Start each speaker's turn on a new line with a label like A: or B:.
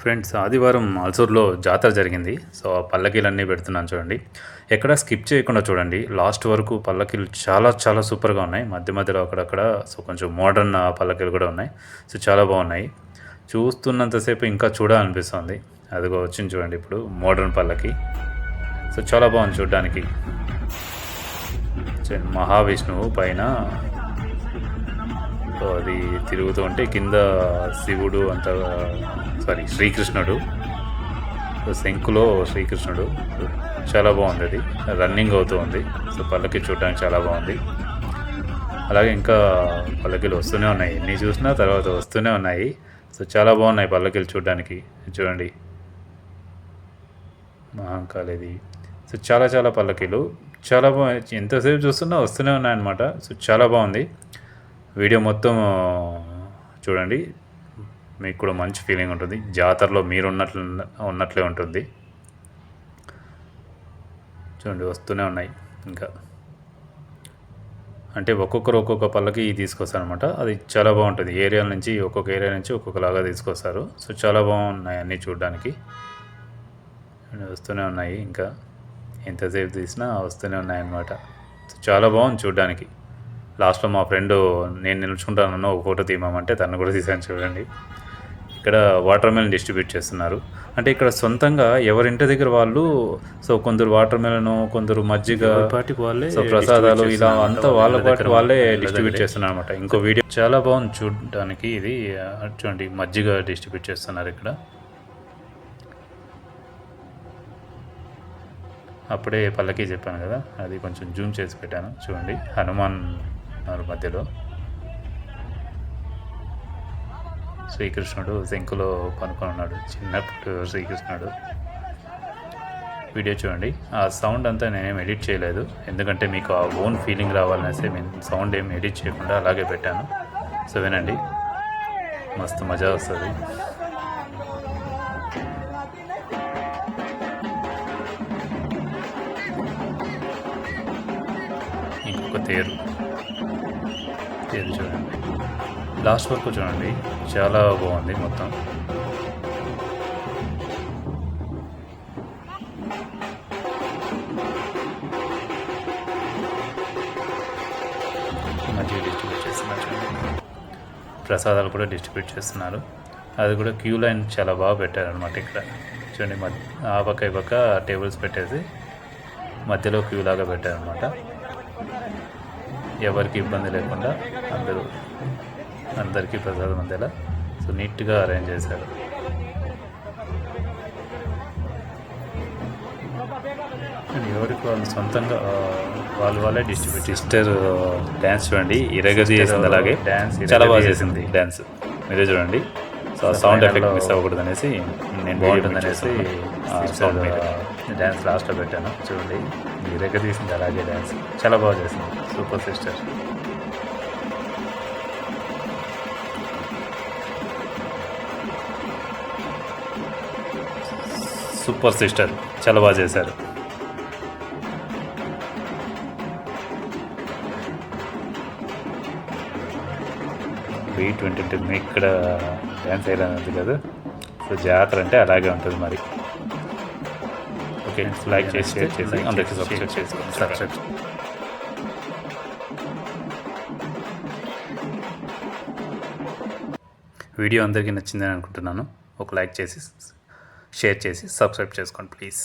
A: Friends ఆదివారం అల్సూర్లో జాతర జరిగింది. సో ఆ పల్లకీలన్నీ పెడుతున్నాను చూడండి. ఎక్కడ స్కిప్ చేయకుండా చూడండి. లాస్ట్ వరకు పల్లకీలు చాలా చాలా సూపర్గా ఉన్నాయి. మధ్య మధ్యలో అక్కడక్కడ సో కొంచెం మోడర్న్ పల్లకీలు కూడా ఉన్నాయి. సో చాలా బాగున్నాయి. చూస్తున్నంతసేపు ఇంకా చూడాలనిపిస్తుంది. అదిగో వచ్చింది చూడండి ఇప్పుడు మోడర్న్ పల్లకి. సో చాలా బాగుంది చూడడానికి. మహావిష్ణువు పైన సో అది తిరుగుతూ ఉంటే కింద శివుడు అంత సారీ శ్రీకృష్ణుడు శంకులో శ్రీకృష్ణుడు. చాలా బాగుంది అది. రన్నింగ్ అవుతూ ఉంది. సో పల్లకి చూడడానికి చాలా బాగుంది. అలాగే ఇంకా పల్లకీలు వస్తూనే ఉన్నాయి. ఎన్ని చూసినా తర్వాత వస్తూనే ఉన్నాయి. సో చాలా బాగున్నాయి పల్లకీలు చూడడానికి. చూడండి. మహాంకాళిది సో చాలా చాలా పల్లకీలు. చాలా బా ఎంతసేపు చూస్తున్నా వస్తూనే ఉన్నాయన్నమాట. సో చాలా బాగుంది. వీడియో మొత్తం చూడండి. మీకు కూడా మంచి ఫీలింగ్ ఉంటుంది. జాతరలో మీరు ఉన్నట్లు ఉన్నట్లే ఉంటుంది. చూడండి వస్తూనే ఉన్నాయి. ఇంకా అంటే ఒక్కొక్కరు ఒక్కొక్క పళ్ళకి తీసుకొస్తారు అనమాట అది చాలా బాగుంటుంది. ఏరియాల నుంచి ఒక్కొక్క ఏరియా నుంచి ఒక్కొక్కలాగా తీసుకొస్తారు. సో చాలా బాగున్నాయి అన్నీ చూడడానికి. వస్తూనే ఉన్నాయి. ఇంకా ఎంతసేపు తీసినా వస్తూనే ఉన్నాయి అన్నమాట సో చాలా బాగుంది చూడడానికి. లాస్ట్లో మా ఫ్రెండ్ నేను నిలుచుకుంటానన్న ఒక ఫోటో తీయమంటే తను కూడా తీసాను చూడండి. ఇక్కడ వాటర్ మెలన్ డిస్ట్రిబ్యూట్ చేస్తున్నారు. అంటే ఇక్కడ సొంతంగా ఎవరింటి దగ్గర వాళ్ళు సో కొందరు వాటర్ మెలన్ కొందరు మజ్జిగ
B: పాటికి వాళ్ళే
A: సో ప్రసాదాలు ఇలా. అంతా వాళ్ళ పాటు వాళ్ళే డిస్ట్రిబ్యూట్. చేస్తున్నారు అనమాట ఇంకో వీడియో చాలా బాగుంది చూడడానికి ఇది. చూడండి మజ్జిగ డిస్ట్రిబ్యూట్ చేస్తున్నారు ఇక్కడ. అప్పుడే పల్లకి చెప్పాను కదా అది కొంచెం జూమ్ చేసి పెట్టాను. చూడండి హనుమాన్ మధ్యలో. శ్రీకృష్ణుడు శంకులో పనుకొని ఉన్నాడు చిన్నప్పుడు శ్రీకృష్ణుడు. వీడియో చూడండి. ఆ సౌండ్ అంతా నేనేం ఎడిట్ చేయలేదు. ఎందుకంటే మీకు ఆ ఓన్ ఫీలింగ్ రావాలనేసి నేను సౌండ్ ఏం ఎడిట్ చేయకుండా అలాగే పెట్టాను. సో వినండి. మస్తు మజా వస్తుంది. ఇంకొక తేరు. తేరు చూడండి. లాస్ట్ వరకు చూడండి. చాలా బాగుంది మొత్తం. మంచిగా డిస్ట్రిబ్యూట్ చేస్తున్నారు ప్రసాదాలు కూడా డిస్ట్రిబ్యూట్ చేస్తున్నారు. అది కూడా క్యూ లైన్ చాలా బాగా పెట్టారనమాట ఇక్కడ. చూడండి మధ్య ఆ పక్క ఈ పక్క టేబుల్స్ పెట్టేసి మధ్యలో క్యూ లాగా పెట్టారనమాట ఎవరికి ఇబ్బంది లేకుండా అందరూ అందరికీ ప్రసాదం అందేలా. సో నీట్గా అరేంజ్ చేశారు. ఎవరికి వాళ్ళు సొంతంగా వాళ్ళు వాళ్ళే డిస్ట్రిబ్యూట్ సిస్టర్ డ్యాన్స్ చూడండి. ఇరగది చేసింది అలాగే. డ్యాన్స్ చాలా బాగా చేసింది. డ్యాన్స్ మీరే చూడండి. సో సౌండ్ ఎఫెక్ట్ మిస్ అవ్వకూడదు అనేసి నేను బాగుంటుంది అనేసి సౌండ్ డ్యాన్స్ లాస్ట్లో పెట్టాను. చూడండి. ఇరగ తీసింది అలాగే డ్యాన్స్ చాలా బాగా చేసింది. Super sister. Super sister. చాలా బాగా చేశారు. ట్వంటీ టూ మీకు ఇక్కడ డ్యాన్స్ వేయాలని కదా? సో జాతర అంటే అలాగే ఉంటుంది మరి. ఓకే లైక్ చేసి షేర్ చేసి అందరికీ సబ్స్క్రైబ్ చేసుకోండి. సబ్స్క్రైబ్ వీడియో అందరికీ నచ్చిందని అనుకుంటున్నాను. ఒక లైక్ చేసి షేర్ చేసి సబ్స్క్రైబ్ చేసుకోండి ప్లీజ్.